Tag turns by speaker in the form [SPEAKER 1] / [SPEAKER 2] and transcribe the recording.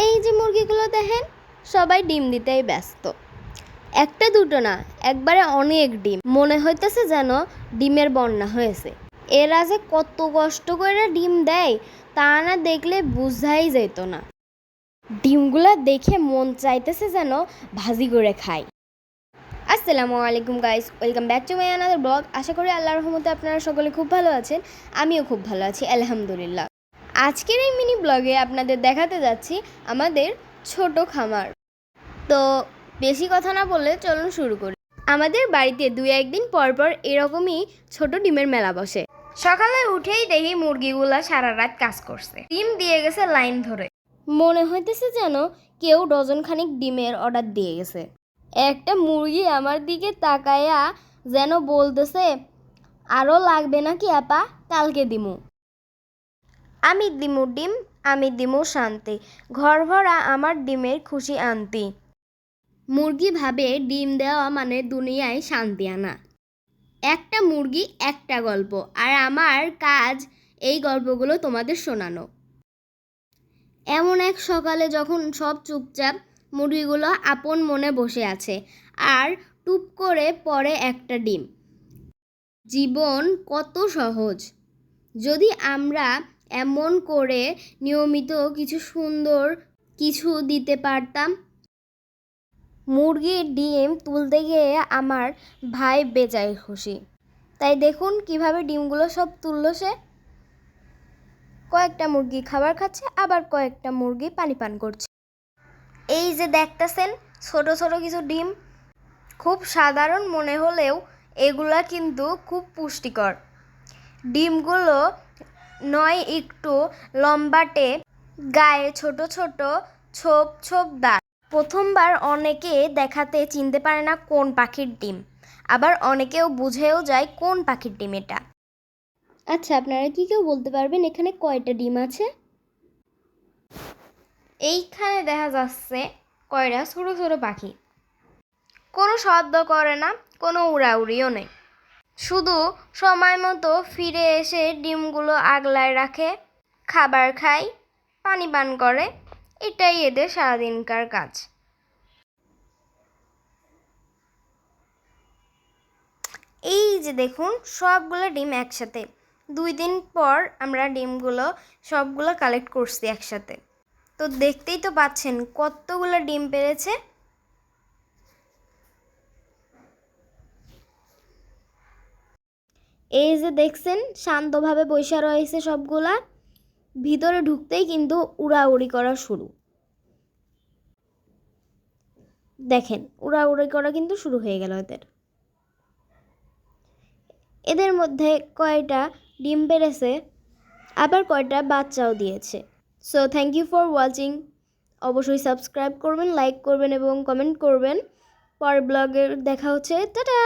[SPEAKER 1] এই যে মুরগিগুলো দেখেন, সবাই ডিম দিতেই ব্যস্ত। একটা দুটো না, একবারে অনেক ডিম। মনে হইতেছে যেন ডিমের বন্যা হয়েছে। এরা যে কত কষ্ট করে ডিম দেয়, তা না দেখলে বুঝাই যেত না। ডিমগুলা দেখে মন চাইতেছে যেন ভাজি করে খাই আসসালামু আলাইকুম guys welcome back to my another blog আশা করি আল্লাহর রহমতে আপনারা সকলে খুব ভালো আছেন। আমিও খুব ভালো আছি, আলহামদুলিল্লাহ। আজকের এই মিনি ব্লগে আপনাদের দেখাতে যাচ্ছি আমাদের ছোট খামার। তো বেশি কথা না বললে চলুন শুরু করি। আমাদের বাড়িতে দুই একদিন পর পর এরকমই ছোট ডিমের মেলা বসে। সকালে উঠেই দেখি মুরগিগুলা সারা রাত কাজ করছে। ডিম দিয়ে গেছে লাইন ধরে। মনে হইতেছে যেন কেউ ডজন খানিক ডিমের অর্ডার দিয়ে গেছে। একটা মুরগি আমার দিকে তাকায়া যেন বলতেছে আরও লাগবে নাকি আপা? কালকে দিমু। আমি দিমু ডিম, আমি দিমু শান্তি। ঘর ভরা আমার ডিমের খুশি আনতি। মুরগি ভাবে ডিম দেওয়া মানে দুনিয়ায় শান্তি আনা। একটা মুরগি, একটা গল্প, আর আমার কাজ এই গল্পগুলো তোমাদের শোনানো। এমন এক সকালে যখন সব চুপচাপ, মুরগিগুলো আপন মনে বসে আছে, আর টুপ করে পড়ে একটা ডিম। জীবন কত সহজ। যদি আমরা এমন করে নিয়মিত কিছু সুন্দর কিছু দিতে পারতাম। মুরগির ডিম তুলতে গিয়ে আমার ভাই বেজায় খুশি। তাই দেখুন কীভাবে ডিমগুলো সব তুললো সে। কয়েকটা মুরগি খাবার খাচ্ছে, আবার কয়েকটা মুরগি পানি পান করছে। এই যে দেখতেছেন, ছোট ছোট কিছু ডিম। খুব সাধারণ মনে হলেও এগুলা কিন্তু খুব পুষ্টিকর। ডিমগুলো নয় একটু লম্বাটে গায়ে ছোট ছোট ছোপ ছোপ দাঁত প্রথমবার অনেকে দেখাতে চিনতে পারে না কোন পাখির ডিম। আবার অনেকেও বুঝেও যায় কোন পাখির ডিম এটা। আচ্ছা আপনারা কি কেউ বলতে পারবেন এখানে কয়টা ডিম আছে? এইখানে দেখা যাচ্ছে কয়টা ছোট ছোট পাখি। কোনো শব্দ করে না কোনো উড়াউড়িও নেই। শুধু সময় মতো ফিরে এসে ডিমগুলো আগলায় রাখে, খাবার খায়, পানি পান করে, এটাই এদের সারাদিনকার কাজ। এই যে দেখুন, সবগুলো ডিম একসাথে। দুই দিন পর আমরা ডিমগুলো, সবগুলো কালেক্ট করছি একসাথে। তো দেখতেই তো পাচ্ছেন কতগুলো ডিম পেরেছে। এই যে দেখছেন, শান্তভাবে বৈশা রয়েছে সবগুলা, ভিতরে ঢুকতেই কিন্তু উড়াউড়ি করা শুরু। দেখেন, উড়াউড়ি করা কিন্তু শুরু হয়ে গেল এদের। এদের মধ্যে কয়টা ডিম পেরেছে আবার কয়টা বাচ্চাও দিয়েছে। So thank you for watching অবশ্যই সাবস্ক্রাইব করবেন লাইক করবেন এবং কমেন্ট করবেন। পরের ব্লগের দেখা হচ্ছে। টাটা